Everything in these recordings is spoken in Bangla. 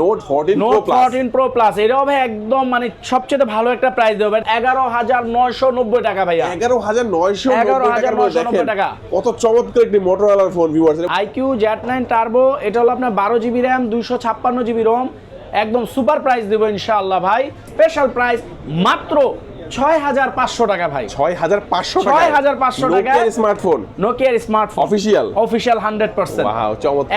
Note fourteen pro note plus fourteen pro plus এটাও ভাই একদম মানে সবচেয়ে ভালো একটা প্রাইস দেবে। এগারো হাজার নয়শো নব্বই টাকা ভাইয়া। এগারো হাজার নয়শো 11,990 টাকা। কত চমৎকার একটি Motorola phone viewers Z nine turbo এটা হলো আপনার বারো জিবি র্যাম দুইশো ছাপ্পান্ন জিবি ROM একদম সুপার প্রাইস দেবো ইনশাআল্লাহ ভাই। স্পেশাল প্রাইস মাত্র ছয় হাজার পাঁচশো টাকা ভাই। ছয় হাজার পাঁচশো 6,500 টাকা। Smartphone নোকিয়ার smartphone Official? Official hundred percent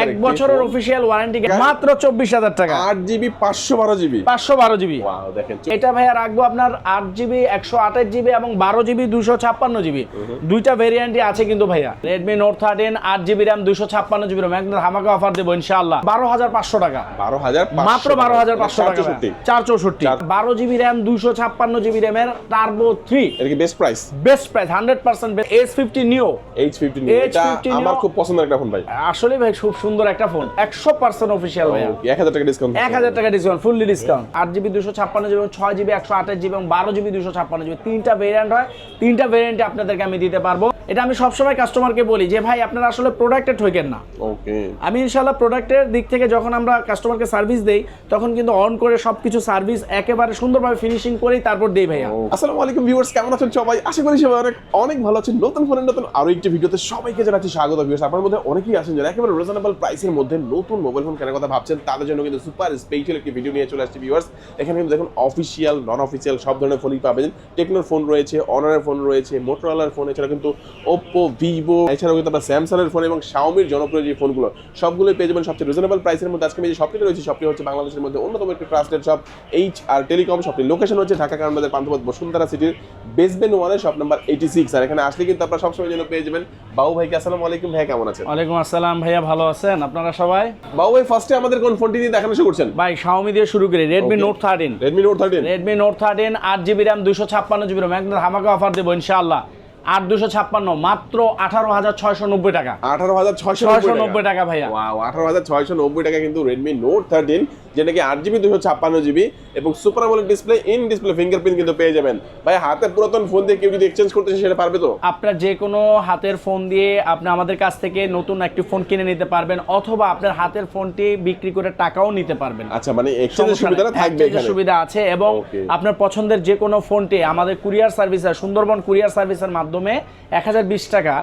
এক বছরের অফিসিয়াল ওয়ারেন্টি মাত্র চব্বিশ হাজার টাকা। আট জিবি পাঁচশো বারো জিবি? পাঁচশো বারো জিবি। দেখেন এটা ভাইয়া রাখব আপনার আট জিবি একশো আঠাশ জিবি এবং বারো জিবি দুশো ছাপ্পান্ন জিবি। দুইটা ভেরিয়েন্টই আছে কিন্তু ভাইয়া। রেডমি নোট থার্টিন আট জিবি র্যাম দুশো ছাপ্পান্ন জিবি র্যাম একদম ধামাকা অফার দেবো ইনশাআল্লাহ। বারো হাজার পাঁচশো টাকা। বারো হাজার মাত্র বারো হাজার পাঁচশো টাকা চার চৌষট্টি। বারো জিবি র্যাম দুশো ছাপ্পান্ন জিবি র্যামের টার্বো থ্রি এটা কি best price best price hundred percent S fifty neo H fifteen H15 এটা আমার খুব পছন্দের একটা ফোন ভাই। আসলে ভাই খুব সুন্দর একটা ফোন একশো পার্সেন্ট অফিসিয়াল ভাই এক হাজার টাকা ডিসকাউন্ট এক হাজার টাকা ডিসকাউন্ট ফুললি ডিসকাউন্ট আট জিবি দুশো ছাপ্পান্ন জিবি এবং ছয় জিবি একশো আঠাশ জিবি এবং বারো জিবি দুশো ছাপ্পান্ন জিবি তিনটা ভেরিয়েন্ট হয়। তিনটা ভেরিয়েন্টে আপনাদেরকে আমি দিতে পারব। এটা আমি সবসময় কাস্টমারকে বলি যে ভাই আপনারা আসলে প্রোডাক্টে ঠকেন না। ওকে আমি ইনশাল্লাহ প্রোডাক্টের দিক থেকে যখন আমরা কাস্টমারকে সার্ভিস দেই তখন কিন্তু অন করে সবকিছু সার্ভিস একেবারে সুন্দরভাবে ফিনিশিং করেই তারপর দেই ভাইয়া। আসসালামু আলাইকুম ভিউয়ার্স কেমন আছেন সবাই? আশা করি সবাই অনেক অনেক ভালো আছেন। নতুন ফোনের নতুন আরও একটি ভিডিওতে সবাইকে জানাচ্ছি স্বাগত ভিউয়ার্স আপনার মধ্যে অনেকেই আছেন যারা একেবারে রিজনেবল প্রাইসের মধ্যে নতুন মোবাইল ফোন কেনার কথা ভাবছেন তাদের জন্য কিন্তু সুপার স্পেশাল একটি ভিডিও নিয়ে চলে আসছে ভিউয়ার্স এখানে কিন্তু দেখুন অফিসিয়াল নন অফিসিয়াল সব ধরনের ফোনই পাবেন। টেকনোর ফোন রয়েছে অনারের ফোন রয়েছে মোটরোলার ফোন এছাড়া কিন্তু ওপ্পো ভিভো এছাড়াও কিন্তু আপনার স্যামসাংয়ের ফোন এবং শাওমির জনপ্রিয় যে ফোনগুলো সবগুলোই পেয়ে যাবেন সবচেয়ে রিজনেবল প্রাইসের মধ্যে। আজকে যে শপটি রয়েছে শপটি হচ্ছে বাংলাদেশের মধ্যে অন্যতম একটি trusted shop H R telecom শপটির location হচ্ছে ঢাকা কারণবাজার পান্থপথ বসুন্ধরা সিটির বেসমেন্ট ওয়ানের শপ নাম্বার এইটি সিক্স আর এখানে আসলে কিন্তু আপনারা সবসময় জন্য পেয়ে যাবেন। বাবু ভাইকে আসসালামু আলাইকুম। ভাই কেমন আছেন? ওয়ালাইকুম আসসালাম। ভাইয়া ভালো আছেন? আপনারা সবাই? বাবু ভাই ফার্স্টে আমাদের কোন ফোনটি দিয়ে দেখানো শুরু করছেন? ভাই শাওমি দিয়ে শুরু করি। Redmi. Note thirteen Redmi note thirteen Redmi note thirteen আট জিবি র্যাম দুশো ছাপ্পান্ন জিবি র্যাম একদম ধামাকা অফার দেবো ইনশাআল্লাহ। আট দুশো ছাপ্পান্ন মাত্র আঠারো হাজার ছয়শো নব্বই টাকা। আঠারো হাজার ছয়শো নব্বই টাকা। ভাইয়া। ওয়াও আঠারো হাজার ছয়শো নব্বই টাকা কিন্তু রেডমি নোট থার্টিন যেটা কি আট জিবি দুশো ছাপ্পান্ন জিবি এবং super display in display fingerprint কিন্তু পেয়ে যাবেন। ভাই হাতে পুরাতন ফোন দিয়ে কেউ যদি এক্সচেঞ্জ করতে সেটা পারবে তো? আপনার যে কোনো হাতের ফোন দিয়ে আপনি আমাদের কাছ থেকে নতুন একটি ফোন কিনে নিতে পারবেন অথবা আপনার হাতের ফোনটি বিক্রি করে টাকাও নিতে পারবেন। আচ্ছা মানে এক্সচেঞ্জের সুবিধাটা থাকবে এখানে। সুবিধা আছে এবং আপনার পছন্দের যে কোনো ফোনটি আমাদের কুরিয়ার সার্ভিসের সুন্দরবন কুরিয়ার সার্ভিসের মাধ্যমে এক হাজার বিশ টাকা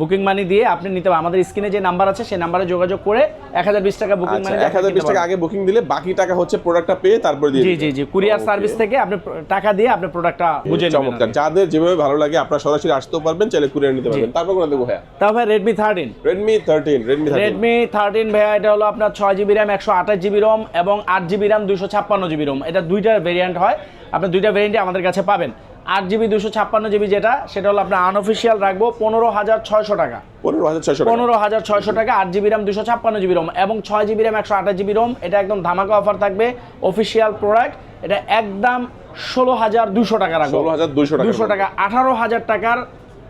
বুকিং মানি দিয়ে আপনি নিতে পারেন। আমাদের স্ক্রিনে যে নাম্বার আছে সেই নাম্বারে যোগাযোগ করে এক হাজার বিশ টাকা বুকিং মানি এক হাজার বিশ টাকা আগে বুকিং দিলে বাকি টাকা হচ্ছে প্রোডাক্টটা পেয়ে তারপর দিয়ে জি জি জি কুরিয়ার সার্ভিস থেকে আপনি টাকা দিয়ে আপনি প্রোডাক্টটা বুঝে নেবেন চমৎকার। যাদের যেভাবে ভালো লাগে আপনারা সরাসরি আসতেও পারবেন চাইলে কুরিয়ার নিতে পারবেন। তারপর কোন দেখব হ্যাঁ তাও ভাই Redmi thirteen Redmi thirteen Redmi Redmi thirteen ভাইয়া এটা হলো আপনার ছয় জিবি র্যাম একশো আঠাশ জিবি রোম এবং আট জিবি র্যাম দুশো ছাপ্পান্ন জিবি রোম এটা দুইটা ভেরিয়েন্ট হয়। আপনি দুইটা ভেরিয়েন্টই আমাদের কাছে পাবেন। আট জিবি দুশো ছাপ্পান্ন জিবি যেটা সেটা হলো আপনার আনঅফিসিয়াল রাখব পনেরো হাজার ছয়শো টাকা। পনেরো হাজার ছয়শো পনেরো হাজার ছয়শো টাকা আট জিবি র্যাম দুশো ছাপ্পান্ন জিবি রোম এবং ছয় জিবি র্যাম একশো আঠাশ জিবি রোম এটা একদম ধামাকা অফার থাকবে অফিসিয়াল প্রোডাক্ট এটা একদম ষোলো হাজার দুশো টাকা রাখব। ষোলো হাজার দুশো টাকা। দুশো টাকা আঠারো হাজার টাকার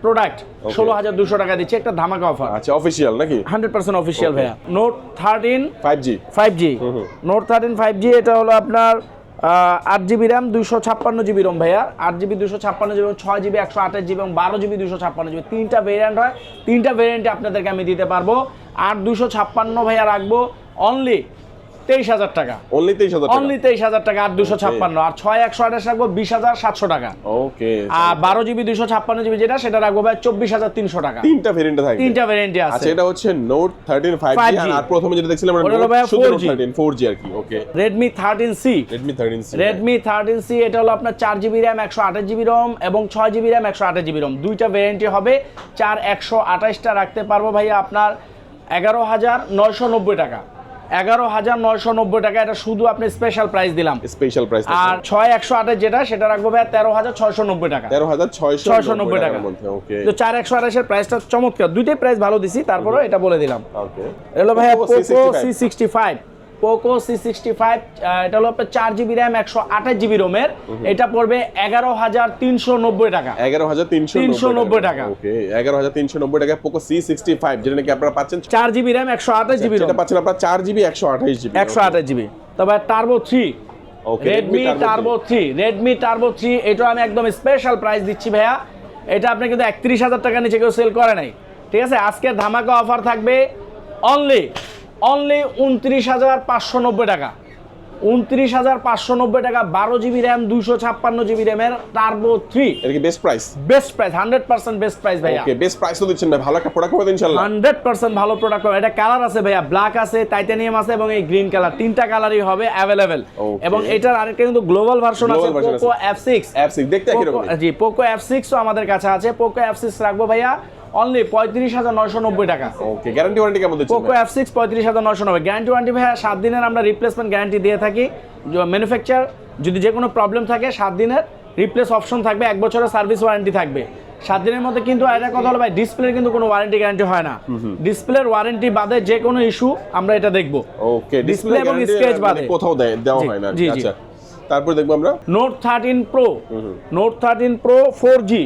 প্রোডাক্ট ষোলো হাজার দুশো টাকা দিচ্ছে একটা ধামাকা অফার আচ্ছা অফিসিয়াল নাকি? হান্ড্রেড পার্সেন্ট অফিসিয়াল ভাইয়া। Note thirteen five G five G. Note thirteen five G এটা হলো আপনার আট জিবি র্যাম দুশো ছাপ্পান্ন জিবি রোম ভাইয়া। আট জিবি দুশো ছাপ্পান্ন জিবি ছয় জিবি, একশো আঠাশ জিবি এবং বারো জিবি দুশো ছাপ্পান্ন জিবি। তিনটা ভেরিয়েন্ট হয়। তিনটা ভেরিয়েন্টে আপনাদেরকে আমি দিতে পারব। আর দুশো ছাপ্পান্ন ভাইয়া রাখব। অনলি তেইশ হাজার টাকা। অনলি তেইশ হাজার অনলি তেইশ হাজার টাকা আট দুশো ছাপ্পান্ন। আর ছয় একশো আঠাশ রাখব বিশ হাজার সাতশো টাকা। ওকে আর বারো জিবি দুশো ছাপ্পান্ন জিবি যেটা সেটা রাখব ভাই চব্বিশ হাজার তিনশো টাকা। তিনটা ভেরিয়েন্টে থাকবে। তিনটা ভেরিয়েন্টে আচ্ছা আছে এটা হচ্ছে নোট থার্টিন ফাইভ জি আর প্রথমে যেটা দেখছিলাম আমরা ওটা হলো নোট ভাইয়া শুধু 4G থার্টিন ফোর জি আর কি okay Redmi thirteen C Redmi thirteen C Redmi thirteen C এটা হলো আপনার চার জিবি র্যাম একশো আঠাশ জিবি রম এবং ছয় জিবি র্যাম একশো আঠাশ জিবি রম দুইটা ভ্যারিয়েন্টই হবে চার একশো আঠাশটা রাখতে পারব ভাইয়া আপনার এগারো হাজার নয়শো নব্বই টাকা। এগারো হাজার নয়শো নব্বই টাকা। এটা শুধু আপনি স্পেশাল প্রাইস দিলাম। স্পেশাল প্রাইস আর ছয় একশো আঠাশ যেটা সেটা রাখব ভাইয়া তেরো হাজার ছয়শো নব্বই টাকা। তেরো হাজার ছয়শো ছয়শো নব্বই টাকা। তো চার একশো আঠাশের প্রাইসটা চমৎকার। দুইটাই প্রাইস ভালো দিছি তারপরে এটা বলে দিলাম। এলো Poco C sixty five Poco C sixty five এটা হলো আপনার চার জিবি র্যাম একশো আঠাশ জিবি রোমের এটা পড়বে এগারো হাজার তিনশো নব্বই টাকা। এগারো হাজার তিনশো 390 টাকা। ওকে এগারো হাজার তিনশো নব্বই টাকা পোকো সি সিক্সটি ফাইভ যেটা নাকি আপনারা পাচ্ছেন। চার জিবি র্যাম একশো আঠাশ জিবি যেটা পাচ্ছেন আপনারা চার জিবি একশো আঠাশ জিবি একশো আঠাশ জিবি তবে turbo three Redmi turbo three Redmi turbo three এটা আমি একদম স্পেশাল প্রাইস দিচ্ছি ভাইয়া। এটা আপনি কিন্তু একত্রিশ হাজার টাকা নিচে কেউ সেল করে নাই। ঠিক আছে? আজকের ধামাকা অফার থাকবে অনলি অনলি উনত্রিশ হাজার পাঁচশো নব্বই টাকা। উনত্রিশ হাজার পাঁচশো নব্বই টাকা বারো জিবি র্যাম দুশো ছাপ্পান্ন জিবি র্যামের টার্বো থ্রি এটা কি best price best price hundred percent best price ভাইয়া। ওকে বেস্ট প্রাইস তো দিচ্ছেন ভাই ভালো একটা প্রোডাক্ট হবে তো ইনশাআল্লাহ। হান্ড্রেড পার্সেন্ট ভালো প্রোডাক্ট হবে। এটা কালার আছে ভাইয়া ব্ল্যাক আছে টাইটানিয়াম আছে এবং এই গ্রিন কালার তিনটা কালারই হবে অ্যাভেলেবেল এবং এটার আরেকটা কিন্তু গ্লোবাল ভার্সন আছে পোকো। এফ সিক্স অ্যাপস দেখতে একই রকম। জি পোকো এফ সিক্সও আমাদের কাছে আছে। পোকো এফ সিক্স রাখব ভাইয়া। অনলি পঁয়ত্রিশ হাজার নয়শো নব্বই টাকা। ওকে গ্যারান্টি ওয়ারেন্টি কেমন দিচ্ছেন পোকো এফ সিক্স পঁয়ত্রিশ হাজার নয়শো নব্বই। গ্যারান্টি ওয়ারেন্টি ভাইয়া সাত দিনের আমরা রিপ্লেসমেন্ট গ্যারান্টি দিয়ে থাকি। ম্যানুফ্যাকচার যদি যে কোনো প্রবলেম থাকে সাত দিনের রিপ্লেস অপশন থাকবে এক বছরের সার্ভিস ওয়ারেন্টি থাকবে। সাত দিনের মধ্যে কিন্তু এটা কথা হলো ভাই ডিসপ্লের কিন্তু কোনো ওয়ারেন্টি গ্যারান্টি হয় না। ডিসপ্লের ওয়ারেন্টি বাদে যে কোনো ইস্যু আমরা এটা দেখব। ওকে ডিসপ্লে এবং স্কেচ বাদে। কোথাও দেয় দেওয়া হয় না জি, জি। আচ্ছা তারপর দেখব আমরা। Note thirteen pro note thirteen pro four G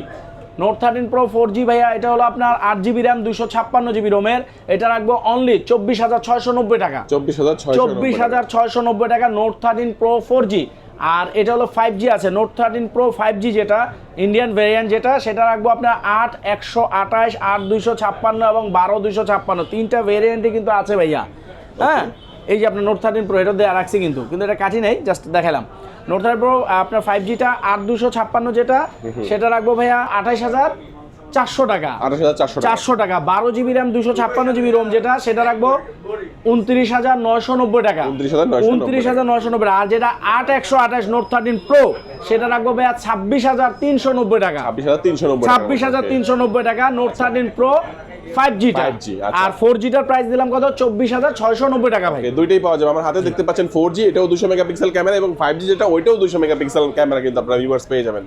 note thirteen pro four G ভাইয়া এটা হলো আপনার আট জিবি র্যাম দুশো ছাপ্পান্ন জিবি রোমের এটা রাখব অনলি চব্বিশ হাজার ছয়শো নব্বই টাকা। চব্বিশ হাজার চব্বিশ হাজার ছয়শো নব্বই টাকা note thirteen pro four G আর এটা হলো ফাইভ জি আছে। Note thirteen pro five G যেটা ইন্ডিয়ান ভেরিয়েন্ট যেটা সেটা রাখব আপনার আট একশো আঠাশ আট দুইশো ছাপ্পান্ন এবং বারো দুইশো ছাপ্পান্ন। তিনটা ভেরিয়েন্টই কিন্তু আছে ভাইয়া। হ্যাঁ? এই যে আপনার নোট থার্টিন প্রো এটা দেওয়া রাখছি কিন্তু কিন্তু এটা কাটি নেই জাস্ট দেখালাম নোট থার্টিন প্রো আপনার ফাইভ জিটা আট দুশো ছাপ্পান্ন যেটা সেটা রাখব ভাইয়া আঠাইশ হাজার চারশো টাকা। চারশো টাকা। বারো জিবি র্যাম দুশো ছাপ্পান্ন জিবি রোম যেটা সেটা রাখব উনত্রিশ হাজার নয়শো নব্বই টাকা। উনত্রিশ হাজার নয়শো নব্বই আর যেটা আট একশো আঠাশ নোট থার্টিন প্রো সেটা রাখব ভাইয়া ছাব্বিশ হাজার তিনশো নব্বই টাকা। ছাব্বিশ হাজার তিনশো নব্বই ছাব্বিশ হাজার তিনশো নব্বই টাকা নোট থার্টিন প্রো ফাইভ জিটা 5G, আচ্ছা। আর ফোর জিটার প্রাইস দিলাম কত? চব্বিশ হাজার ছয়শো নব্বই টাকা ভাই। দুইটাই পাওয়া যাবে। আমার হাতে দেখতে পাচ্ছেন ফোর জি এটাও দুশো মেগাপিক্সেল ক্যামেরা এবং ফাইভ জি যেটা ওইটাও দুশো মেগাপিক্সেল ক্যামেরা কিন্তু আপনারা ভিউয়ার্স পেয়ে যাবেন।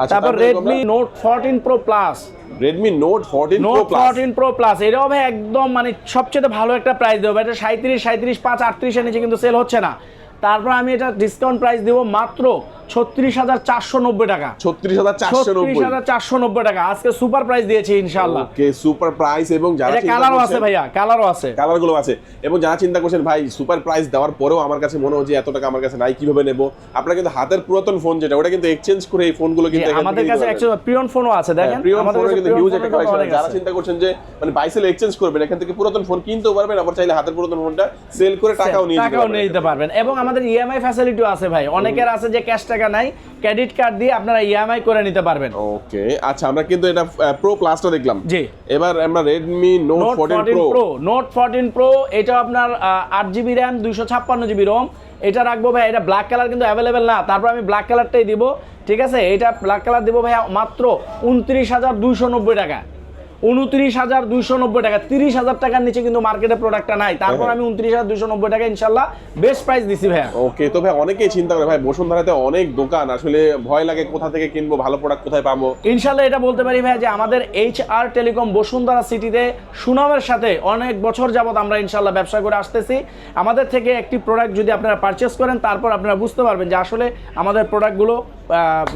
আচ্ছা তারপর Redmi note fourteen pro plus Redmi note fourteen pro note fourteen pro plus এটাও ভাই একদম মানে সবচেয়ে ভালো একটা প্রাইস দেবো। এটা সাঁত্রিশ সাঁত্রিশ পাঁচ আটত্রিশের নিচে কিন্তু সেল হচ্ছে না। তারপর আমি এটা ডিসকাউন্ট প্রাইস দেবো মাত্র ছত্রিশ হাজার চারশো নব্বই টাকা। ছত্রিশ হাজার চারশো ছত্রিশ হাজার চারশো নব্বই টাকা। আজকে সুপার প্রাইস দিয়েছি ইনশাল্লাহ ওকে সুপার প্রাইস এবং যারা কালারও আছে ভাইয়া কালারও আছে। কালারগুলো আছে। এবং যারা চিন্তা করছেন ভাই সুপার প্রাইস দেওয়ার পরেও আমার কাছে মনে হচ্ছে এত টাকা আমার কাছে নাই কীভাবে নেব? আপনারা কিন্তু হাতের পুরাতন ফোন যেটা ওটা কিন্তু এক্সচেঞ্জ করে এই ফোনগুলো কিন্তু আমাদের কাছে নিতে প্রিয়ন ফোনও আছে দেখেন। প্রিয়ন ফোনের কাছে কিন্তু হিউজ একটা কালেকশন যারা চিন্তা করছেন যে মানে বাইসেল এক্সচেঞ্জ করবেন এখান থেকে পুরাতন ফোন কিনতেও পারবেন আবার চাইলে হাতের পুরাতন ফোনটা সেল করে টাকাও নিয়ে টাকাও পারবেন। নিয়ে দিতে পারবেন। এবং আমাদের ইএমআই ফ্যাসিলিটিও আছে ভাই। অনেকের আছে যে ক্যাশ টাকা নাই ক্রেডিট কার্ড দিয়ে আপনারা ইএমআই করে নিতে পারবেন। ওকে আচ্ছা আমরা কিন্তু এটা প্রো প্লাসটা দেখলাম। জি। এবার আমরা fourteen fourteen pro pro note fourteen pro এটা আপনার আট জিবি র্যাম দুইশো ছাপ্পান্ন জিবি রোম এটা রাখব ভাই এটা ব্ল্যাক কালার কিন্তু অ্যাভেলেবেল না। তারপর আমি ব্ল্যাক কালারটাই দিব ঠিক আছে? এটা ব্ল্যাক কালার দিব ভাই মাত্র উনত্রিশ হাজার দুইশো নব্বই টাকা। উনত্রিশ হাজার দুইশো নব্বই টাকা তিরিশ হাজার টাকার নিচে কিন্তু মার্কেটে প্রোডাক্টটা নাই। তারপর। আমি উনত্রিশ হাজার দুইশো নব্বই টাকা ইনশাল্লাহ বেস্ট প্রাইস দিছি ভাইয়া। ওকে তো ভাই অনেকেই চিন্তা করে ভাই বসুন্ধরাতে অনেক দোকান আসলে ভয় লাগে কোথা থেকে কিনবো ভালো প্রোডাক্ট কোথায় পাবো? ইনশাল্লাহ এটা বলতে পারি ভাই যে আমাদের এইচ আর টেলিকম বসুন্ধরা সিটিতে সুনামের সাথে অনেক বছর যাবত আমরা ইনশাল্লাহ ব্যবসা করে আসতেছি। আমাদের থেকে একটি প্রোডাক্ট যদি আপনারা পারচেস করেন তারপর আপনারা বুঝতে পারবেন যে আসলে আমাদের প্রোডাক্টগুলো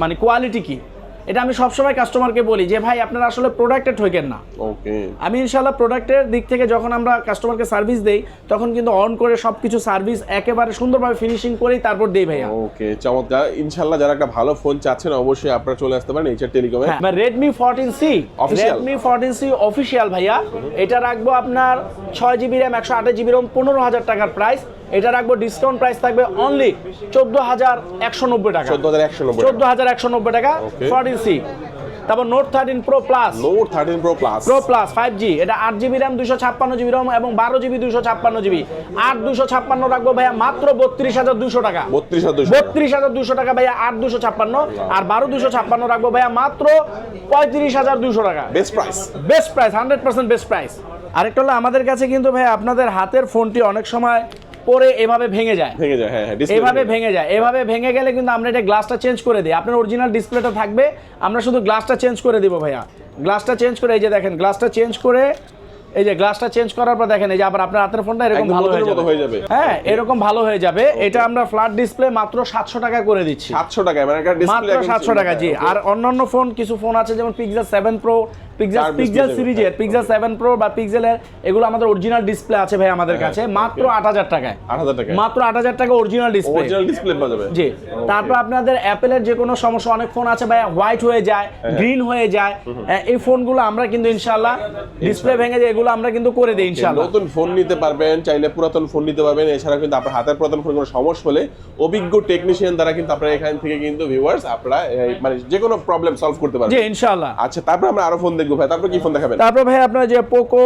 মানে কোয়ালিটি কি। এটা আমি সবসময় কাস্টমারকে বলি যে ভাই আপনারা আসলে প্রোডাক্টে ঠকেন না। ওকে আমি ইনশাল্লাহ প্রোডাক্টের দিক থেকে যখন আমরা কাস্টমারকে সার্ভিস দেই তখন কিন্তু অন করে সব কিছু সার্ভিস একেবারে সুন্দরভাবে ফিনিশিং করেই তারপর দেই ভাইয়া। ওকে চমৎকার। ইনশাল্লাহ যারা একটা ভালো ফোন চাচ্ছেন অবশ্যই আপনারা চলে আসতে পারেন HR টেলিকমে Redmi fourteen C Official? Redmi fourteen C official ভাইয়া। এটা রাখব আপনার ছয় জিবি একশো আঠাশ জিবি রোম পনেরো হাজার টাকার প্রাইস এটা রাখব ডিসকাউন্ট প্রাইস থাকবে অনলি চোদ্দ হাজার একশো নব্বই টাকা। চোদ্দ হাজার একশো নব্বই চোদ্দ হাজার একশো নব্বই টাকা Okay. ফোরটিন সি তারপর note thirteen pro plus note thirteen pro plus pro plus five G এটা আট জিবি র্যাম দুশো ছাপ্পান্ন জিবি রোম এবং বারো জিবি দুশো ছাপ্পান্ন জিবি আট দুশো ছাপ্পান্ন রাখব ভাইয়া মাত্র বত্রিশ হাজার দুশো টাকা। বত্রিশ হাজার দুশো বত্রিশ হাজার দুশো টাকা ভাইয়া আট দুশো ছাপ্পান্ন। আর বারো দুশো ছাপ্পান্ন রাখব ভাইয়া মাত্র পঁয়ত্রিশ হাজার দুশো টাকা। Best price best price hundred percent best price আরেকটা হলো আমাদের কাছে কিন্তু ভাই আপনাদের হাতের ফোনটি অনেক সময় পরে এভাবে ভেঙে যায়। ভেঙে যায় হ্যাঁ হ্যাঁ এভাবে ভেঙে যায়। এভাবে ভেঙে গেলে কিন্তু আমরা এটা গ্লাসটা চেঞ্জ করে দিই। আপনার অরিজিনাল ডিসপ্লেটা থাকবে আমরা শুধু গ্লাসটা চেঞ্জ করে দিব ভাইয়া। গ্লাসটা চেঞ্জ করে এই যে দেখেন গ্লাসটা চেঞ্জ করে এই যে গ্লাসটা চেঞ্জ করার পর দেখেন এই যে আবার আপনার হাতের ফোনটা এরকম ভালো হয়ে যাবে। হয়ে এরকম ভালো হয়ে যাবে। এটা আমরা ফ্ল্যাট ডিসপ্লে মাত্র সাতশো টাকা করে দিচ্ছি। সাতশো টাকা মানে একটা ডিসপ্লে মাত্র সাতশো টাকা জি। আর অন্যান্য ফোন কিছু ফোন আছে যেমন Pixel seven pro Pixel Pixel সিরিজের পিক্সেল সেভেন প্রো বা পিক্সেলের এগুলো আমাদের অরিজিনাল ডিসপ্লে আছে ভাই আমাদের হ্যাঁ, কাছে। মাত্র okay. আট হাজার টাকায়। আট হাজার টাকা মাত্র আট হাজার টাকা অরিজিনাল ডিসপ্লে অরিজিনাল ডিসপ্লে পাওয়া যাবে। জি। তারপর আপনাদের অ্যাপেলের যে কোনো সমস্যা অনেক ফোন আছে ভাই হোয়াইট হয়ে যায় হ্যাঁ। গ্রিন হয়ে যায়। হ্যাঁ, এই ফোনগুলো আমরা কিন্তু ইনশাল্লাহ ডিসপ্লে ভেঙে যায় এগুলো আমরা কিন্তু করে দিই ইনশাল্লাহ নতুন ফোন নিতে পারবেন চাইলে পুরাতন ফোন নিতে পারবেন। এছাড়া কিন্তু আপনার হাতের পুরাতন ফোন কোনো সমস্যা হলে অভিজ্ঞ টেকনিশিয়ান দ্বারা কিন্তু আপনারা এখান থেকে কিন্তু ভিউয়ার্স আপনারা মানে যে কোনো প্রবলেম সলভ করতে জি পারবেন ইনশাল্লাহ আচ্ছা তারপর আমরা আরও ফোন দেখব। ভাই তারপর কি ফোন দেখাবেন? তারপর ভাই আপনার যে Poco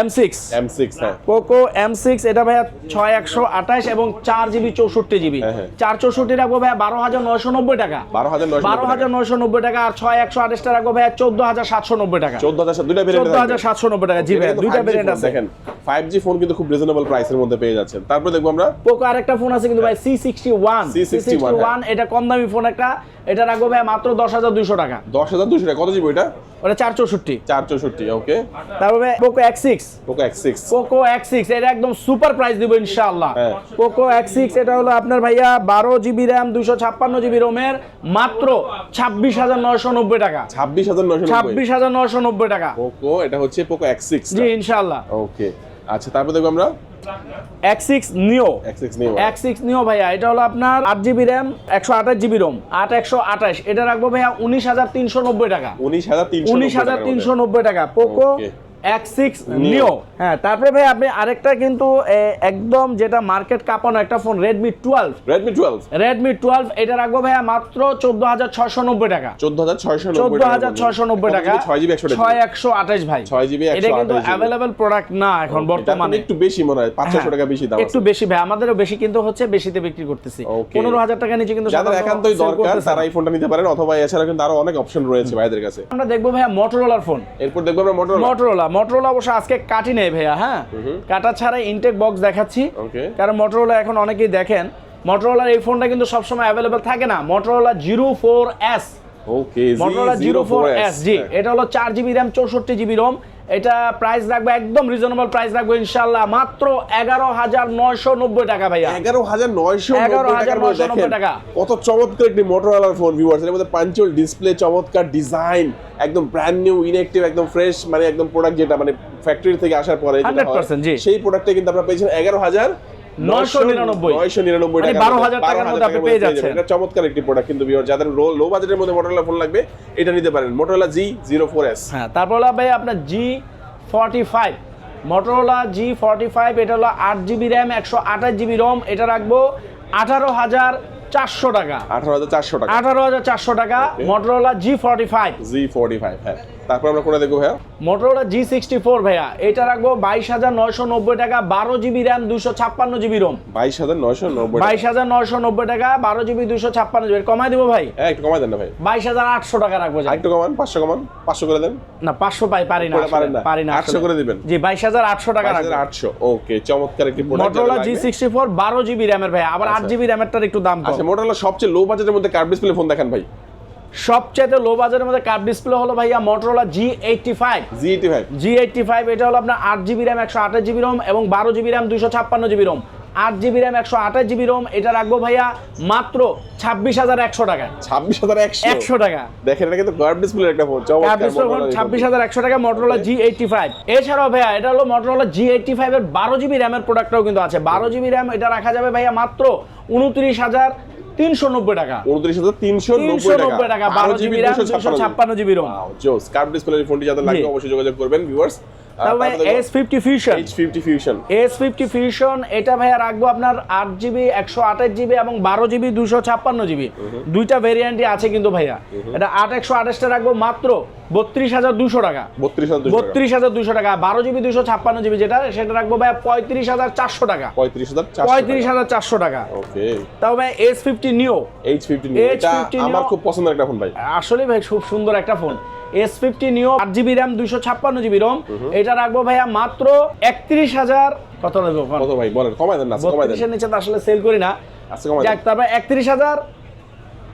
M six M six হ্যাঁ। পোকো এম সিক্স এটা ভাইয়া ছয় একশো আঠাশ এবং চার জিবি চৌষট্টি জিবি। হ্যাঁ, হ্যাঁ। চার চৌষট্টি রাখব নয়শো নব্বই টাকা। বারো হাজার নয়শো বারো হাজার নয়শো নব্বই টাকা আর ছয় একশো আঠাশটা রাখব সাতশো নব্বই টাকা। চোদ্দ হাজার দুইটা ভেরিয়েন্ট চোদ্দ হাজার সাতশো নব্বই টাকা জি ভাইয়া দুইটা ভেরিয়েন্ট আছে। দেখেন ফাইভ জি ফোন কিন্তু খুব রিজনেবল প্রাইসের মধ্যে পেয়ে যাচ্ছেন। তারপর দেখব আমরা। পোকো আরেকটা ফোন আছে কিন্তু ভাই C sixty one C C61 one এটা কম দামি ফোন একটা। এটা রাখব ভাই মাত্র দশ হাজার দুইশো টাকা। দশ হাজার দুশো টাকা। কত জিবি এটা? ওটা চার চৌষট্টি। চার চৌষট্টি ওকে তারপরে Poco X six Poco X six Poco X six এটা একদম সুপার প্রাইস দিব ইনশাআল্লাহ। হ্যাঁ। পোকো এক্স সিক্স এটা হলো আপনার ভাইয়া বারো জিবি র্যাম দুশো ছাপ্পান্ন জিবি রোমের মাত্র ছাব্বিশ হাজার নয়শো নব্বই টাকা। ছাব্বিশ হাজার নয়শো ছাব্বিশ হাজার নয়শো নব্বই টাকা। পোকো এটা হচ্ছে পোকো এক্স সিক্স জি ইনশাআল্লাহ। ওকে আচ্ছা তারপর দেখব আমরা? X6 Neo X6 Neo X6 ভাইয়া এটা হলো আপনার 8 জিবি RAM 128 জিবি ROM এটা রাখব ভাইয়া 19390 টাকা। 19390 টাকা X6 Neo হ্যাঁ তারপরে ভাই আপনি আরেকটা কিন্তু একদম যেটা মার্কেট কাঁপানো একটা ফোন Redmi 12 Redmi 12 Redmi 12 এটা রাখব ভাই মাত্র 14690 টাকা। 14690 টাকা। 6GB 6128 ভাই। 6GB এটা কিন্তু अवेलेबल প্রোডাক্ট না এখন বর্তমানে। একটু বেশি মনে হয় 500 হ্যাঁ, টাকা বেশি দাম একটু বেশি ভাই আমাদেরও বেশি কিন্তু হচ্ছে বেশিতে বিক্রি করতেছি। 15000 টাকা নিচে কিন্তু যাদের একান্তই দরকার তারা ফোনটা নিতে পারেন অথবা এছাড়া কিন্তু আরও অনেক অপশন রয়েছে ভাইদের কাছে। আমরা দেখব ভাই মোটরোলার ফোন এরপর দেখব আমরা মোটরোলা মোটরোলা অবশ্য আজকে কাটি নেই ভাইয়া হ্যাঁ? কাটা ছাড়া ইনটেক বক্স দেখাচ্ছি। কারণ মোটরোলা এখন অনেকেই দেখেন। মটোরোলার এই ফোনটা কিন্তু সবসময় অ্যাভেলেবেল থাকে না। Motorola zero four S okay Motorola zero four S G এটা হলো চার জিবি র্যাম চৌষট্টি জিবি রোম এটা প্রাইস রাখব একদম রিজনেবল প্রাইস রাখব ইনশাল্লাহ মাত্র এগারো হাজার নয়শো নব্বই টাকা ভাইয়া। এগারো হাজার নয়শো 11,990 টাকা। কত চমৎকার একটি মোটরওয়ালার ফোন ভিউয়ার্স এর মধ্যে পাঞ্চুয়াল ডিসপ্লে চমৎকার ডিজাইন একদম ব্র্যান্ড নিউ ইনএক্টিভ একদম ফ্রেশ মানে একদম প্রোডাক্ট যেটা মানে ফ্যাক্টরি থেকে আসার পরে যেটা হয়, 100% জি। সেই প্রোডাক্টটা কিন্তু আপনারা পেয়েছেন এগারো হাজার 999 নয়শো নিরানব্বই মানে টাকা 12,000 টাকার মধ্যে আপনি পেয়ে যাচ্ছেন। এটা চমৎকার একটি প্রোডাক্ট কিন্তু যাদের লো বাজেটের মধ্যে মোটরওয়ালা ফোন লাগবে এটা নিতে পারেন। Motorola G zero four S হ্যাঁ তারপর ভাই আপনার G forty five Motorola G forty five এটা হলো আট জিবি র্যাম একশো আঠাশ জিবি রোম এটা রাখব আঠারো হাজার চারশো টাকা। আঠারো হাজার চারশো টাকা। আঠারো হাজার চারশো টাকা Motorola G forty five G forty five হ্যাঁ। তারপর আমরা কোনটা দেখব ভাইয়া? মোটরোলা জি সিক্সটি ফোর ভাইয়া। এটা রাখব বাইশ হাজার নয়শো নব্বই টাকা বারো জিবি র্যাম দুশো ছাপ্পান্ন জিবি রোম বাইশ হাজার নয়শো নব্বই বাইশ হাজার নয়শো নব্বই টাকা বারো জিবি দুশো ছাপ্পান্ন জিবি কমাই দেবো ভাই? হ্যাঁ একটু কমাই দেন না ভাই। বাইশ হাজার আটশো টাকা রাখব। আরেকটু কমান পাঁচশো কমান পাঁচশো করে দেন। না পাঁচশো পাই পারি না? পারি না 800 আসলে। করে দিবেন? জি বাইশ হাজার আটশো টাকা রাখব। আটশো ওকে চমৎকার একটি মোটরোলা জি সিক্সটি ফোর বারো জিবি র্যামের ভাই আবার আট আচ্ছা। জিবি র্যামেরটার একটু দাম আচ্ছা মোটরোলা সবচেয়ে লো বাজেটের মধ্যে কার্ভ ডিসপ্লে ফোন দেখান ভাই। সবচেয়ে লো বাজারের মধ্যে কার্ভ ডিসপ্লে হলো ভাইয়া Motorola G eighty five G eighty five G eighty five এটা হলো আপনার আট জিবি র্যাম একশো আঠাশ জিবি রোম এবং বারো জিবি র্যাম দুশো ছাপ্পান্ন জিবি রোম আট জিবি র্যাম একশো আঠাশ জিবি রোম এটা রাখব ভাইয়া মাত্র ছাব্বিশ হাজার একশো টাকা। ছাব্বিশ হাজার একশো। টাকা। দেখেন এটা কিন্তু কার্ভ ডিসপ্লে একটা ফোন ছাব্বিশ হাজার একশো টাকা মোটরোলা জি এইটটি ফাইভ এছাড়াও ভাইয়া এটা হলো মোটরোলা জি এইটটি ফাইভ এর বারো জিবি র্যামের প্রোডাক্টটাও কিন্তু আছে। বারো জিবি র্যাম এটা রাখা যাবে ভাইয়া মাত্র উনত্রিশ হাজার তিনশো নব্বই টাকা। উনত্রিশ হাজার তিনশো নব্বই টাকা। বারো জিবি দুশো ছাপ্পান্ন জিবি রোম জোস কার্ভ ডিসপ্লে ফোনটি যাদের লাগবে অবশ্যই যোগাযোগ করবেন ভিউয়ার্স তবে S fifty fusion H fifty fusion S fifty fusion এটা ভাইয়া রাখব আপনার আট জিবি একশো আঠাশ জিবি এবং বারো জিবি দুশো ছাপ্পান্ন জিবি দুইটা ভেরিয়েন্টই আছে কিন্তু ভাইয়া। এটা আট একশো আঠাশটা রাখব মাত্র বত্রিশ হাজার দুশো টাকা। বত্রিশ হাজার দুশো টাকা। বারো জিবি দুশো ছাপ্পান্ন জিবি যেটা সেটা রাখব ভাইয়া পঁয়ত্রিশ হাজার চারশো টাকা। পঁয়ত্রিশ হাজার চারশো টাকা। তাও ভাই S fifty neo H fifty এটা H50 আমার খুব পছন্দের একটা ফোন ভাই। আসলে ভাই খুব সুন্দর একটা ফোন এস ফিফটি নিও আট জিবি র্যাম দুশো ছাপ্পান্ন জিবি রোম এটা রাখব ভাইয়া মাত্র একত্রিশ হাজার। কত রাখব কত ভাই বলেন কমাই দেন না কমাই দেন। নিচে তো আসলে সেল করি না। আজকে কমাই দেন। তারপর একত্রিশ হাজার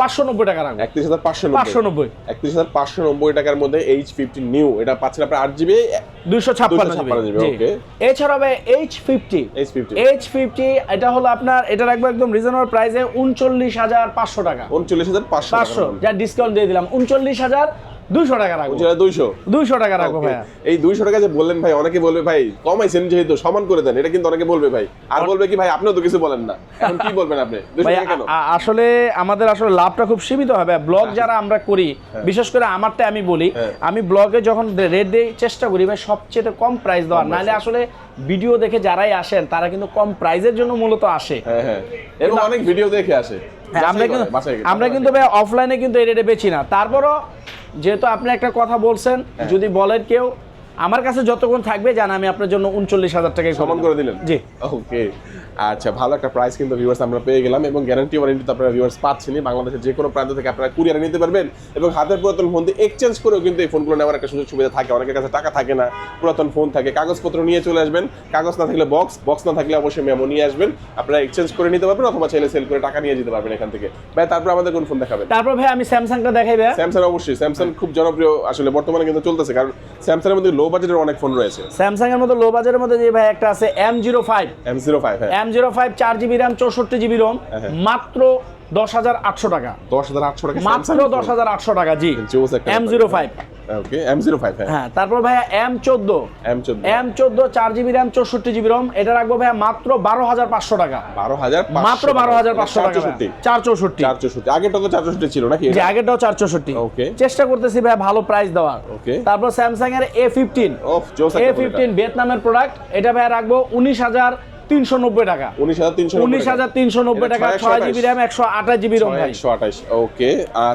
পাঁচশো নব্বই টাকা রাখব। একত্রিশ হাজার পাঁচশো পাঁচশো নব্বই। একত্রিশ হাজার পাঁচশো নব্বই টাকার মধ্যে এইচ ফিফটি নিউ এটা পাচ্ছেন আপনার আট জিবি দুইশো ছাপ্পান্ন 256 জিবি জিবি, এছাড়া ভাই H fifty H fifty H fifty এটা হলো আপনার এটা রাখব একদম রিজনেবল প্রাইসে উনচল্লিশ হাজার পাঁচশো টাকা। উনচল্লিশ হাজার পাঁচশো যা ডিসকাউন্ট দিয়ে দিলাম উনচল্লিশ হাজার টাকা রাখব। দুইশো। দুইশো টাকা রাখব. ভাইয়া। এই দুইশো টাকা যে বললেন ভাই অনেকে বলবে ভাই কমাইছেন যেহেতু সমান করে দেন এটা কিন্তু অনেকে বলবে ভাই। আর বলবে কি ভাই আপনিও তো কিছু বলেন না। এখন কি বলবেন আপনি? ভাই আসলে আমাদের আসলে লাভটা খুব সীমিত হবে। ব্লগ যারা আমরা করি বিশেষ করে আমারটা আমি বলি হ্যাঁ। আমি ব্লগে যখন রেট দিয়ে চেষ্টা করি ভাই সবচেয়ে কম প্রাইস দেওয়ার। নাহলে আসলে ভিডিও দেখে যারাই আসেন তারা কিন্তু কম প্রাইসের জন্য মূলত আসে। হ্যাঁ হ্যাঁ। এবং অনেক ভিডিও দেখে আসে। হ্যাঁ, আমরা কিন্তু আমরা কিন্তু ভাই অফলাইনে কিন্তু এই রেটে বেচি না। তারপরও যেহেতু আপনি একটা কথা বলছেন হ্যাঁ। যদি বলেন কেউ আমার কাছে যতক্ষণ থাকবে জান আমি আপনার জন্য উনচল্লিশ হাজার টাকায় সমান করে দিলেন? জি। ওকে আচ্ছা ভালো একটা প্রাইস কিন্তু ভিউয়ার্স আমরা পেয়ে গেলাম এবং গ্যারান্টি ওয়ারেন্টি তো আপনারা ভিউয়ার্স পাচ্ছেনই। বাংলাদেশের যে কোনো প্রান্ত থেকে আপনারা কুরিয়ারে নিতে পারবেন এবং হাতের পুরাতন ফোন দিয়ে এক্সচেঞ্জ করেও কিন্তু এই ফোনগুলো নেওয়ার একটা সুযোগ সুবিধা থাকে। অনেকের কাছে টাকা থাকে না পুরাতন ফোন থাকে। কাগজপত্র নিয়ে চলে আসবেন। কাগজ না থাকলে বক্স বক্স না থাকলে অবশ্যই মেমো নিয়ে আসবেন। আপনারা এক্সচেঞ্জ করে নিতে পারবেন অথবা চাইলে সেল করে টাকা নিয়ে যেতে পারবেন এখান থেকে। ভাই তারপর আমাদের কোন ফোন দেখাবেন? তারপর ভাই আমি স্যামসাংটা দেখাই ভাই স্যামসাং অবশ্যই। স্যামসাং খুব জনপ্রিয় আসলে বর্তমানে কিন্তু চলতেছে। কারণ স্যামসাংয়ের মধ্যে লো বাজেটের অনেক ফোন রয়েছে। স্যামসাং এর মধ্যে লো বাজারের মধ্যে যে ভাই একটা আছে M zero five M zero five M zero five চার জিবি র্যাম চৌষট্টি জিবি রোম হ্যাঁ, হ্যাঁ। মাত্র দশ হাজার আটশো টাকা। দশ হাজার আটশো টাকা মাত্র দশ হাজার আটশো টাকা জি। M zero five okay M zero five হ্যাঁ। হ্যাঁ তারপর ভাইয়া এম চোদ্দ। এম চোদ্দ। এম চোদ্দ চার জিবি র্যাম চৌষট্টি জিবি রোম এটা রাখব ভাইয়া মাত্র বারো হাজার পাঁচশো টাকা। বারো হাজার মাত্র বারো হাজার পাঁচশো টাকা চৌষট্টি। চার চৌষট্টি। চার চৌষট্টি। আগেটা তো চার চৌষট্টি ছিল নাকি? যে আগেরটাও চার চৌষট্টি। Okay. চেষ্টা করতেছি ভাইয়া ভালো প্রাইস দেওয়ার। Okay. তারপর স্যামসাং এর এ ফিফটিন এ ফিফটিন ভিয়েতনামের প্রোডাক্ট। এটা ভাইয়া রাখব উনিশ হাজার তিনশো নব্বই টাকা। উনিশ হাজার তিনশো উনিশ হাজার তিনশো নব্বই টাকা ছয় জিবি র্যাম একশো আঠাশ জিবি রোম ভাই। একশো আঠাশ ওকে।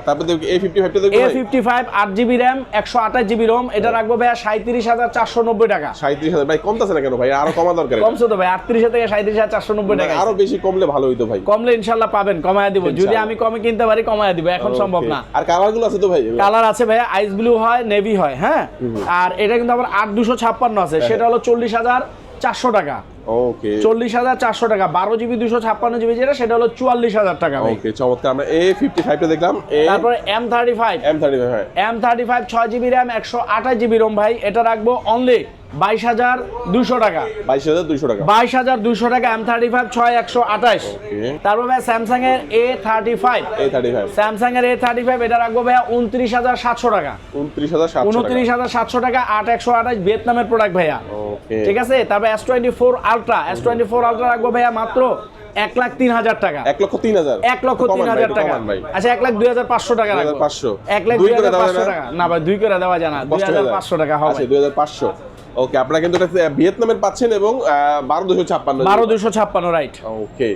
তারপর এ ফিফটি দেখব এ ফিফটি ফাইভ আট জিবি র্যাম একশো আঠাশ জিবি রোম এটা রাখব ভাইয়া সাঁত্রিশ হাজার চারশো নব্বই টাকা। সাঁত্রিশ হাজার ভাই কমতেছে না কেন ভাই? আরও কমা দরকার কমছে তো ভাই আটত্রিশ থেকে সাঁত্রিশ হাজার চারশো নব্বই টাকা আরও বেশি কমলে ভালো হইতো ভাই। কমলে ইনশাল্লাহ পাবেন কমায় দিব। যদি আমি কমে কিনতে পারি কমায় দিব এখন সম্ভব না। আর কালারগুলো আছে তো ভাই? কালার আছে ভাইয়া আইস ব্লু হয় নেভি হয় হ্যাঁ? আর এটা কিন্তু আবার আট দুশো ছাপ্পান্ন আছে হ্যাঁ। সেটা হলো চল্লিশ হাজার চারশো টাকা। ওকে চল্লিশ হাজার চারশো টাকা বারো জিবি দুশো ছাপ্পান্ন জিবি যেটা সেটা হলো চুয়াল্লিশ হাজার টাকা ওকে চমৎকার। আমরা এ ফিফটি ফাইভটা দেখলাম। তারপরে M thirty five M thirty five M thirty five ছয় জিবি র্যাম একশো আঠাশ জিবি রোম ভাই। এটা রাখব অনলি বাইশ হাজার দুশো টাকা। বাইশ হাজার দুইশো টাকা। বাইশ হাজার দুশো টাকা এম থার্টি ফাইভ ছয় একশো আঠাশ তারপর ভাই স্যামসাং এর A thirty five A thirty five Samsung এর এ থার্টি ফাইভ এটা রাখব ভাইয়া উনত্রিশ হাজার সাতশো টাকা। উনত্রিশ হাজার সাতশো উনত্রিশ হাজার সাতশো টাকা আট একশো আঠাশ ভিয়েতনামের প্রোডাক্ট ভাইয়া। ঠিক আছে? তারপর S twenty four ultra S twenty four ultra রাখব ভাইয়া মাত্র এক লাখ তিন হাজার টাকা। এক লক্ষ তিন হাজার। এক লক্ষ তিন হাজার টাকা। আচ্ছা এক লাখ দুই হাজার পাঁচশো টাকা 2500 এক লাখ দুই হাজার পাঁচশো টাকা। না ভাই দুই করে দেওয়া যায় না। দুই হাজার পাঁচশো টাকা হবে। আচ্ছা দুই হাজার পাঁচশো। ওকে আপনারা কিন্তু এটা ভিয়েতনামের পাচ্ছেন এবং বারো দুশো ছাপ্পান্ন বারো দুশো ছাপ্পান্ন রাইট ওকে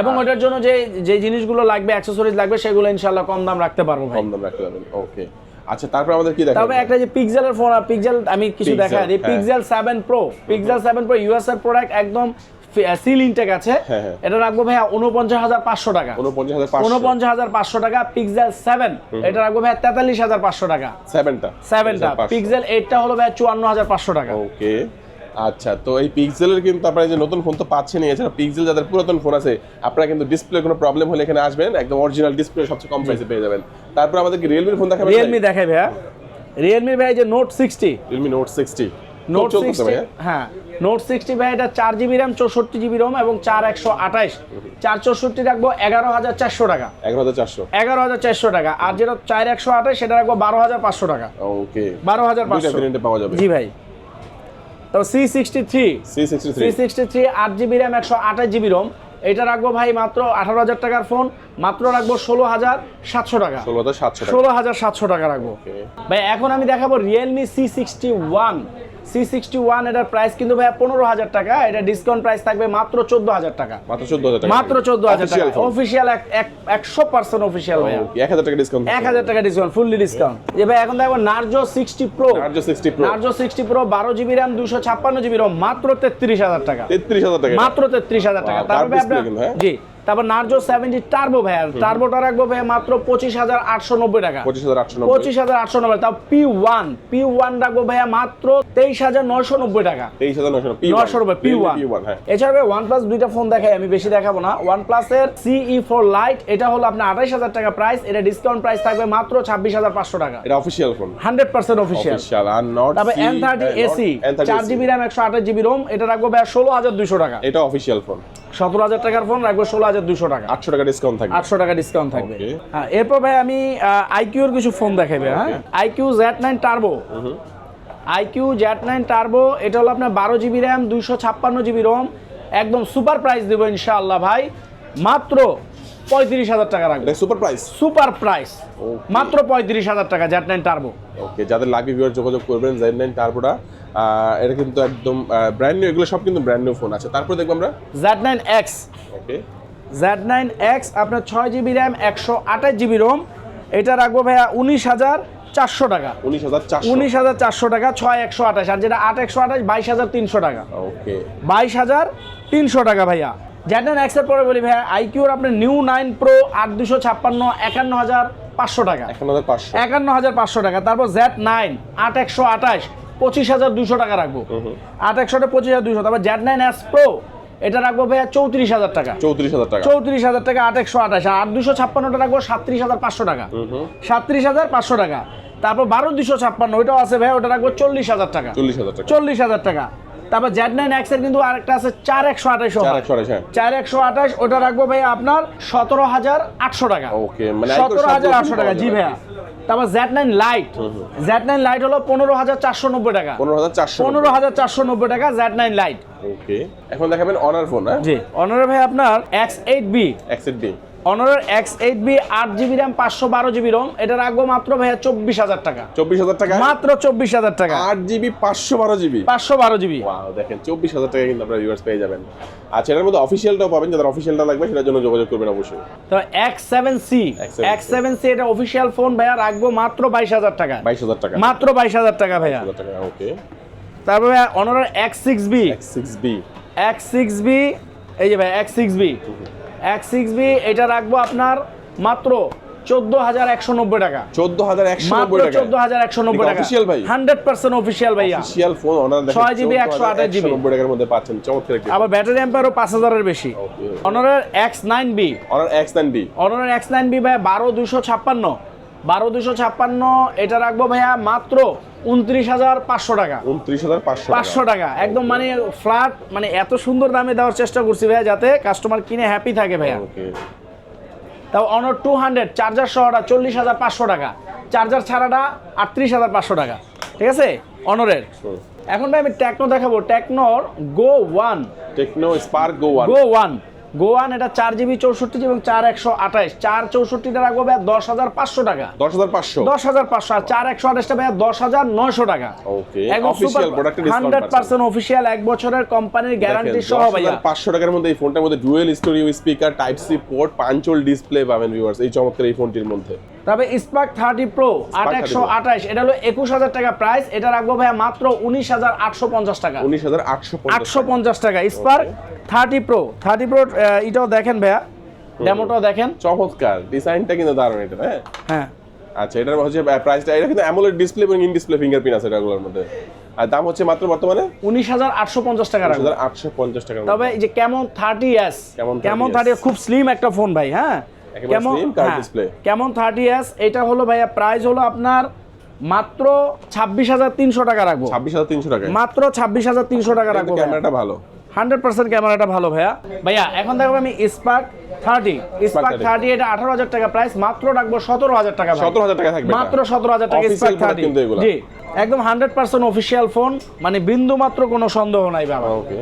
এবং ওটার জন্য যে যে জিনিসগুলো লাগবে অ্যাক্সেসরিজ লাগবে সেগুলো ইনশাল্লাহ কম দাম রাখতে পারব ভাই। কম দাম রাখতে পারবেন। ওকে আচ্ছা তারপর আমাদের কি দেখা তবে একটা যে পিক্সেলের ফোন পিক্সেল আমি কিছু দেখাই দেখা হ্যাঁ। Pixel 7 pro Pixel 7 pro US এর প্রোডাক্ট একদম সিল ইনটেক আছে। হ্যাঁ, হ্যাঁ। এটা রাখব ভাইয়া উনপঞ্চাশ হাজার পাঁচশো টাকা। উনপঞ্চাশ হাজার পাঁচশো। টাকা পিক্সেল সেভেন এটা রাখব ভাইয়া তেতাল্লিশ হাজার পাঁচশো টাকা। সেভেনটা সেভেনটা পিক্সেল এইটটা হলো ভাইয়া চুয়ান্ন হাজার পাঁচশো টাকা। ওকে। আচ্ছা তো এই পিক্সেলের কিন্তু আপনারা যে নতুন ফোন তো পাচ্ছেন এছাড়া পিক্সেল যাদের পুরাতন ফোন আছে আপনারা কিন্তু ডিসপ্লে কোনো প্রবলেম হলে এখানে আসবেন একদম অরিজিনাল ডিসপ্লে সবচেয়ে কম প্রাইসে পেয়ে যাবেন। তারপর আমাদের কি রিয়েলমির ফোন দেখাবেন রিয়েলমি দেখাই ভাইয়া। রিয়েলমি ভাই যে note sixty Realme note sixty note sixty হ্যাঁ। নোট সিক্সটি ভাই এটা চার জিবি র্যাম চৌষট্টি জিবি রোম এবং চার একশো আঠাশ চার চৌষট্টি রাখব এগারো হাজার চারশো টাকা। এগারো হাজার চারশো। এগারো হাজার চারশো টাকা। আর যেটা চার একশো আঠাশ সেটা রাখব বারো হাজার পাঁচশো টাকা। ওকে বারো হাজার পাঁচশো। পাওয়া যাবে। জি ভাই। তো C sixty three C sixty three three sixty three আট জিবি র্যাম একশো আঠাশ জিবি রোম এটা রাখব ভাই মাত্র আঠারো হাজার টাকার ফোন। মাত্র রাখব ষোলো হাজার সাতশো টাকা। ষোলো হাজার সাতশো টাকা। রাখব। ওকে ভাই এখন আমি দেখাবো Realme C sixty one C sixty one এটার প্রাইস কিন্তু ভাই পনেরো হাজার টাকা। এটা ডিসকাউন্ট প্রাইস থাকবে মাত্র চোদ্দ হাজার টাকা। মাত্র চোদ্দ হাজার টাকা। মাত্র চোদ্দ হাজার টাকা। অফিসিয়াল একশো পার্সেন্ট অফিসিয়াল ভাই এক হাজার টাকা ডিসকাউন্ট এক হাজার টাকা ডিসকাউন্ট ফুললি ডিসকাউন্ট যে ভাই এখন দেখব Narzo sixty pro charge sixty pro Narzo sixty pro বারো জিবি র্যাম দুশো ছাপ্পান্ন জিবি রোম মাত্র তেত্রিশ হাজার টাকা। তেত্রিশ হাজার টাকা। মাত্র তেত্রিশ হাজার টাকা। তারপরে আপনার হ্যাঁ? জি। তারপর নার্জো সেভেন্টি টার্বো ভাইয়া টার্বোটা রাখব ভাইয়া মাত্র পঁচিশ হাজার আটশো নব্বই টাকা। পঁচিশ হাজার আটশো নব্বই। পঁচিশ হাজার আটশো নব্বই। তাও পি ওয়ান পি ওয়ান রাখব ভাইয়া মাত্র তেইশ হাজার নয়শো নব্বই টাকা। তেইশ হাজার নয়শো রুপে পি ওয়ান হ্যাঁ। এছাড়া ভাই ওয়ান প্লাস দুইটা ফোন দেখাই আমি বেশি দেখাবো না। ওয়ান প্লাসের সিই ফোর লাইট এটা হলো আপনার আঠাইশ হাজার টাকা প্রাইস এটা ডিসকাউন্ট প্রাইস থাকবে মাত্র ছাব্বিশ হাজার পাঁচশো টাকা। এটা official phone hundred percent official official R not তারপরে এন থার্টি এসি চার জিবি র্যাম একশো আঠাশ জিবি রোম এটা রাখব ভাইয়া ষোলো হাজার দুইশো টাকা। এটা অফিসিয়াল ফোন সতেরো হাজার টাকার ফোন রাখব ষোলো হাজার দুশো টাকা। আটশো টাকা ডিসকাউন্ট থাকবে। আটশো টাকা ডিসকাউন্ট থাকবে। হ্যাঁ এরপর ভাই আমি আইকিউর কিছু ফোন দেখাবে হ্যাঁ? IQOO Z nine turbo iQOO Z nine turbo এটা হলো আপনার বারো জিবি র্যাম দুশো ছাপ্পান্ন জিবি রোম একদম সুপার প্রাইস দেবো ইনশাআল্লাহ ভাই। মাত্র পঁয়ত্রিশ হাজার টাকা রাখবে। সুপার প্রাইস সুপার প্রাইস মাত্র পঁয়ত্রিশ হাজার টাকা জেড নাইন টার্বো ওকে যাদের লাগবে যোগাযোগ করবেন জেড নাইন টার্বোটা এটা কিন্তু একদম ব্র্যান্ড নিউ এগুলো সব কিন্তু ব্র্যান্ড নিউ ফোন আছে। তারপরে দেখব আমরা। Z nine X okay Z nine X আপনার ছয় জিবি র্যাম একশো আঠাশ জিবি রোম এটা রাখব ভাইয়া উনিশ হাজার চারশো টাকা। উনিশ হাজার উনিশ হাজার চারশো টাকা ছয় একশো আঠাশ। আর যেটা আট একশো আঠাশ বাইশ হাজার তিনশো টাকা। ওকে বাইশ হাজার তিনশো টাকা ভাইয়া। জ্যাটেন এক্সের পরে বলি ভাইয়া আইকিউর আপনার নিউ নাইন প্রো আট দুশো ছাপ্পান্ন একান্ন হাজার পাঁচশো টাকা। একান্ন হাজার পাঁচশো। টাকা। তারপর জেড নাইন আট একশো আঠাশ পঁচিশ হাজার দুশো টাকা রাখব। আট একশোটা পঁচিশ হাজার দুশো তারপর জেড নাইন এস প্রো এটা রাখব ভাইয়া চৌত্রিশ হাজার টাকা। চৌত্রিশ হাজার টাকা। চৌত্রিশ হাজার টাকা আট একশো আঠাশ। আর আট দুশো ছাপ্পান্নটা রাখব সাতত্রিশ হাজার পাঁচশো টাকা। সাতত্রিশ হাজার পাঁচশো টাকা। তারপর বারো দুশো ছাপ্পান্ন ওইটাও আছে ভাইয়া ওটা রাখব চল্লিশ হাজার টাকা। চল্লিশ হাজার টাকা। চল্লিশ হাজার টাকা। তারপর জেড নাইন এক্সের কিন্তু আরেকটা আছে চার একশো আঠাশ চার একশো আঠাশ হ্যাঁ। চার একশো আঠাশ ওটা রাখব ভাই আপনার সতেরো হাজার আটশো টাকা। ওকে মানে সতেরো হাজার আটশো টাকা জি ভাইয়া। তারপর Z nine lite Z nine lite হলো পনেরো হাজার চারশো নব্বই টাকা। পনেরো হাজার চারশো নব্বই। টাকা জেড নাইন লাইট ওকে এখন দেখাবেন অনার ফোন হ্যাঁ? জি অনারে ভাই আপনার এক্স এইট বি এক্সেট ডি অনারের এক্স এইট বি আট জিবি র্যাম পাঁচশো বারো জিবি রোম এটা রাখব মাত্র ভাইয়া চব্বিশ হাজার টাকা। চব্বিশ হাজার টাকা? মাত্র চব্বিশ হাজার টাকা। আট জিবি পাঁচশো বারো জিবি পাঁচশো বারো জিবি দেখেন চব্বিশ হাজার টাকা কিন্তু আপনারা ভিউয়ার্স পেয়ে যাবেন। আচ্ছা এটার মধ্যে অফিসিয়ালটাও পাবেন যাদের অফিসিয়ালটা লাগবে সেটার জন্য যোগাযোগ করবেন অবশ্যই। তো X seven C X seven C এটা অফিসিয়াল ফোন ভাইয়া রাখব মাত্র বাইশ হাজার টাকা। বাইশ হাজার টাকা। মাত্র বাইশ হাজার টাকা ভাইয়া। টাকা ওকে তারপরে ভাইয়া অনারের X six B X six B X six B এই যে ভাই X six B X six B এটা রাখব আপনার মাত্র চোদ্দ হাজার একশো নব্বই টাকা। চোদ্দ হাজার একশো নব্বই টাকা। চোদ্দ হাজার একশো নব্বই টাকা। অফিসিয়াল ভাই। হান্ড্রেড পার্সেন্ট অফিসিয়াল ভাইয়া। অফিসিয়াল ফোন অনার ছয় জিবি একশো আঠাশ জিবি নব্বই টাকার মধ্যে পাচ্ছেন চমৎকার আবার ব্যাটারি অ্যাম্পারও পাঁচ হাজারের বেশি। অনারের X nine B Honor X nine B অনারের X nine B ভাই বারো দুশো ছাপ্পান্ন। বারো দুশো ছাপ্পান্ন এটা রাখব ভাইয়া মাত্র উনত্রিশ হাজার পাঁচশো টাকা। উনত্রিশ হাজার পাঁচশো পাঁচশো টাকা। একদম মানে ফ্ল্যাট মানে এত সুন্দর দামে দেওয়ার চেষ্টা করছি ভাইয়া যাতে কাস্টমার কিনে হ্যাপি থাকে ভাইয়া। তাও অনার টু হান্ড্রেড চার্জার সহটা চল্লিশ হাজার পাঁচশো টাকা। চার্জার ছাড়াটা আটত্রিশ হাজার পাঁচশো টাকা। ঠিক আছে? অনরের এখন ভাই আমি টেকনো দেখাবো। টেকনোর go one Tecno spark go one go one go one এটা চার জিবি চৌষট্টি জিবি এবং চার একশো আঠাশ চার চৌষট্টিটা রাখব ভাইয়া দশ হাজার পাঁচশো টাকা। দশ হাজার পাঁচশো? দশ হাজার পাঁচশো। আর চার একশো আঠাশটা ভাইয়া দশ হাজার নয়শো টাকা। হান্ড্রেড পার্সেন্ট অফিসিয়াল এক বছরের কোম্পানির গ্যারান্টি সহ ভাইয়া। পাঁচশো টাকার মধ্যে এই ফোনটার মধ্যে dual stereo speaker type C port punch hole display পাবেন ভিউয়ার্স এই চমৎকার এই ফোনটির মধ্যে। তবে স্পার্ক থার্টি প্রো আট একশো আঠাশ এটা হলো একুশ হাজার টাকা প্রাইস এটা রাখব ভাইয়া মাত্র উনিশ হাজার আটশো পঞ্চাশ টাকা। উনিশ হাজার আটশো আটশো পঞ্চাশ টাকা। Spark thirty pro thirty pro এটাও দেখেন ভাইয়া। ডেমোটাও দেখেন। চমৎকার। ডিজাইনটা কিন্তু দারুণ এটা হ্যাঁ? হ্যাঁ। আচ্ছা এটার হচ্ছে প্রাইসটা এটা কিন্তু অ্যামোলেড ডিসপ্লে এবং ইন ডিসপ্লে ফিঙ্গারপ্রিন্ট আছে মধ্যে। আর দাম হচ্ছে মাত্র বর্তমানে? উনিশ হাজার আটশো পঞ্চাশ টাকা হাজার আটশো পঞ্চাশ টাকার তবে এই যে কেমন থার্টি এস কেমন 30S থার্টি খুব স্লিম একটা ফোন ভাই হ্যাঁ? Curved display। কেমন থার্টি এস এটা হলো ভাইয়া প্রাইস হলো আপনার মাত্র ছাব্বিশ হাজার তিনশো টাকা রাখব। ছাব্বিশ হাজার তিনশো টাকা মাত্র ছাব্বিশ হাজার তিনশো টাকা রাখব ক্যামেরাটা ভালো। হান্ড্রেড পার্সেন্ট ক্যামেরাটা ভালো ভাইয়া। ভাইয়া এখন দেখব আমি স্পার্ক থার্টি স্পার্ক থার্টি এটা আঠারো হাজার টাকা প্রাইস মাত্র রাখব সতেরো হাজার টাকা সতেরো হাজার টাকা মাত্র সতেরো হাজার টাকা স্পার্ক থার্টি জি একদম হান্ড্রেড পার্সেন্ট অফিসিয়াল ফোন মানে বিন্দু মাত্র কোনো সন্দেহ নাই বাবা ওকে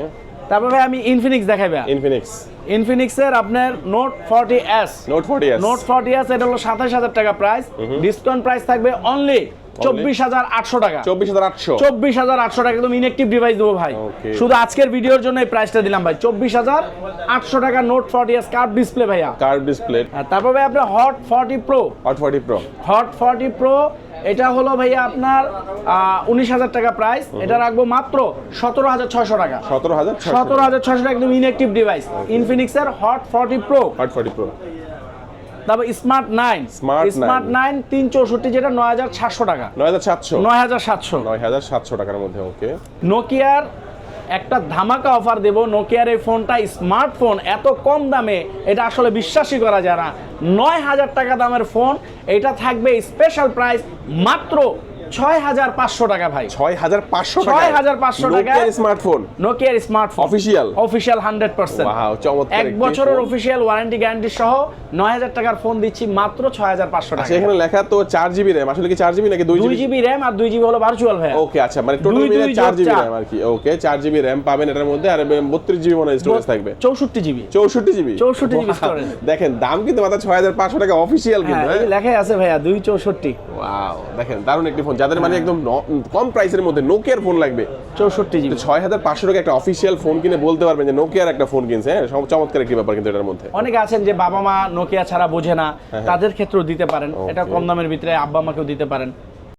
তারপর ভাই আমি ইনফিনিক্স দেখাই ভাইয়া ইনফিনিক্স ইনফিনিক্সের আপনার note forty S note forty note forty S এটা হলো সাতাশ হাজার টাকা প্রাইস ডিসকাউন্ট প্রাইস থাকবে অনলি চব্বিশ হাজার আটশো টাকা। চব্বিশ হাজার আটশো। চব্বিশ হাজার আটশো টাকা একদম ইনএক্টিভ ডিভাইস দেবো ভাই। শুধু আজকের ভিডিওর জন্য এই প্রাইসটা দিলাম ভাই। চব্বিশ হাজার আটশো টাকা note forty S curve display ভাইয়া। কার্ভ ডিসপ্লে তারপর ভাই আপনার hot forty pro hot forty pro hot forty pro এটা হলো ভাইয়া আপনার উনিশ হাজার টাকা প্রাইস এটা রাখব মাত্র সতেরো হাজার ছয়শো টাকা। সতেরো হাজার সতেরো হাজার ছয়শো টাকা একদম inactive device ইনফিনিক্সের hot forty pro hot forty pro তারপর স্মার্ট নাইন স্মার্ট নাইন তিন চৌষট্টি যেটা নয় হাজার সাতশো টাকা। নয় হাজার সাতশো। নয় হাজার সাতশো। নয় হাজার সাতশো টাকার মধ্যে ওকে নোকিয়ার একটা ধামাকা অফার দেব নোকিয়ার এই ফোনটা স্মার্টফোন এত কম দামে এটা আসলে বিশ্বাসই করা যায় না। নয় হাজার টাকা দামের ফোন এটা থাকবে স্পেশাল প্রাইস মাত্র ছয় হাজার পাঁচশো টাকা ভাই। ছয় হাজার পাঁচশো টাকা। 6,500 টাকায়। Smartphone নোকিয়ার smartphone Official? Official hundred percent Wow, চমৎকার এক বছরের। অফিসিয়াল ওয়ারেন্টি গ্যারান্টি সহ নয় হাজার টাকার ফোন দিচ্ছি মাত্র ছয় হাজার পাঁচশো টাকা। আচ্ছা এখানে লেখা তো চার জিবি র্যাম আসলে কি চার জিবি নাকি দুই জিবি জিবি র্যাম আর দুই জিবি হলো ভার্চুয়াল ভাই ওকে আচ্ছা মানে টোটাল মিলে চার জিবি র্যাম আর কি। ওকে চার জিবি র্যাম পাবেন এটার মধ্যে আর বত্রিশ জিবি মনে স্টোরেজ থাকবে। চৌষট্টি জিবি চৌষট্টি জিবি 64 GB storage। দেখেন দাম কিন্তু মাত্র ছয় হাজার পাঁচশো টাকা অফিসিয়াল হ্যাঁ কিন্তু লেখাই আছে ভাইয়া দুই চৌষট্টি। ওয়াও দেখেন দারুণ একটি ফোন যাদের মানে একদম কম প্রাইসের মধ্যে নোকিয়ার ফোন লাগবে। চৌষট্টি জিবি ছয় হাজার পাঁচশো টাকা একটা অফিসিয়াল ফোন কিনে বলতে পারবেন যে নোকিয়ার একটা ফোন কিনছে। হ্যাঁ চমৎকার একটি ব্যাপার কিন্তু এটার মধ্যে। অনেকে আছেন যে বাবা মা নোকিয়া ছাড়া বোঝে না। তাদের ক্ষেত্রেও দিতে পারেন। এটা কম দামের ভিতরে আব্বা মাকেও দিতে পারেন।